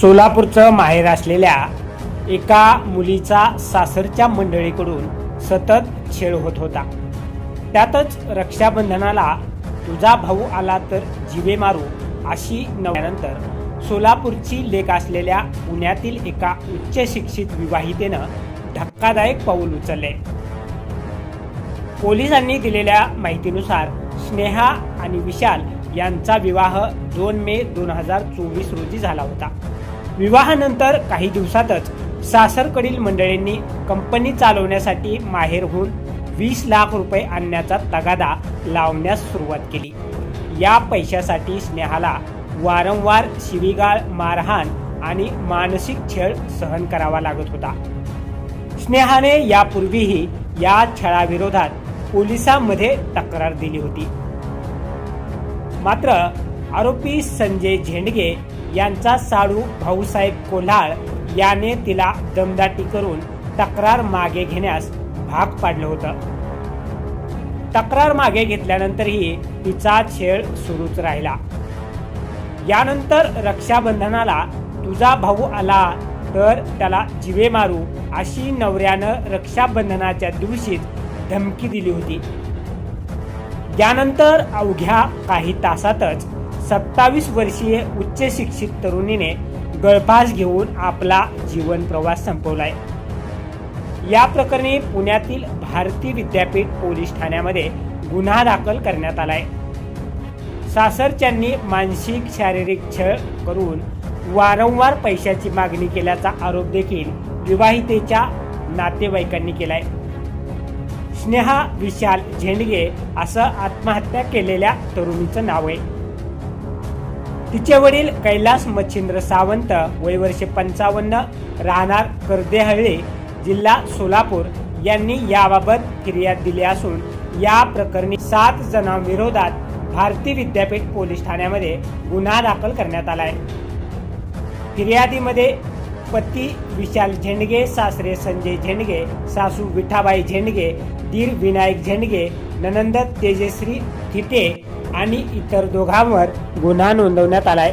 सोलापूरचं माहेर असलेल्या एका मुलीचा सासरच्या मंडळीकडून सतत छेड होत होता. त्यातच रक्षाबंधनाला तुझा भाऊ आला तर जिवे मारू अशी नव्यानंतर सोलापूरची लेख असलेल्या पुण्यातील एका उच्च शिक्षित विवाहितेनं धक्कादायक पाऊल उचलले. पोलिसांनी दिलेल्या माहितीनुसार स्नेहा आणि विशाल यांचा विवाह दोन मे दोन हजार चोवीस रोजी झाला होता. विवाहानंतर काही दिवसातच सासरकडील मंडळींनी कंपनी चालवण्यासाठी माहेरहून वीस लाख रुपये आणण्याचा तगादा लावण्यास सुरुवात केली. या पैशासाठी स्नेहाला वारंवार शिवीगाळ मारहाण आणि मानसिक छळ सहन करावा लागत होता. स्नेहाने यापूर्वीही या छळाविरोधात पोलिसांमध्ये तक्रार दिली होती. मात्र आरोपी संजय झेंडगे यांचा साडू भाऊसाहेब कोल्हाळ याने तिला दमदाटी करून तक्रार मागे घेण्यास भाग पाडलं होतं. तक्रार मागे घेतल्यानंतरही तिचा छेळ सुरूच राहिला. यानंतर रक्षाबंधनाला तुझा भाऊ आला तर त्याला जिवे मारू अशी नवऱ्यानं रक्षाबंधनाच्या दिवशीच धमकी दिली होती. यानंतर अवघ्या काही तासातच सत्तावीस वर्षीय उच्च शिक्षित तरुणीने गळफास घेऊन आपला जीवन प्रवास संपवलाय. या प्रकरणी पुण्यातील भारती विद्यापीठ पोलीस ठाण्यामध्ये गुन्हा दाखल करण्यात आलाय. सासरच्यांनी मानसिक शारीरिक छळ करून वारंवार पैशाची मागणी केल्याचा आरोप देखील विवाहितेच्या नातेवाईकांनी केलाय. स्नेहा विशाल झेंडगे असं आत्महत्या केलेल्या तरुणीचं नाव आहे. तिचे वडील कैलास मच्छिंद्र सावंत वय वर्षे पंचावन्न राहणार कर्देहळ्ळे जिल्हा सोलापूर यांनी याबाबत फिर्याद दिली असून या प्रकरणी सात जणांविरोधात भारती विद्यापीठ पोलीस ठाण्यामध्ये गुन्हा दाखल करण्यात आला आहे फिर्यादीमध्ये पती विशाल झेंडगे सासरे संजय झेंडगे सासू विठाबाई झेंडगे दीर विनायक झेंडगे ननंद तेजश्री थिटे आणि इतर दोघांवर गुन्हा नोंदवण्यात आला आहे